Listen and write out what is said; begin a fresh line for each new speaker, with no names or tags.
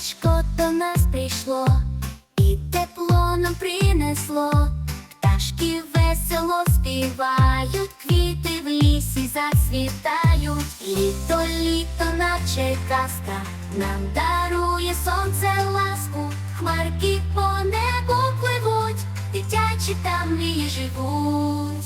Сонечко до нас прийшло, і тепло нам принесло, пташки весело співають, квіти в лісі зацвітають, літо, літо, наче казка, нам дарує сонце ласку, хмарки по небу пливуть, дитячі там мрії живуть.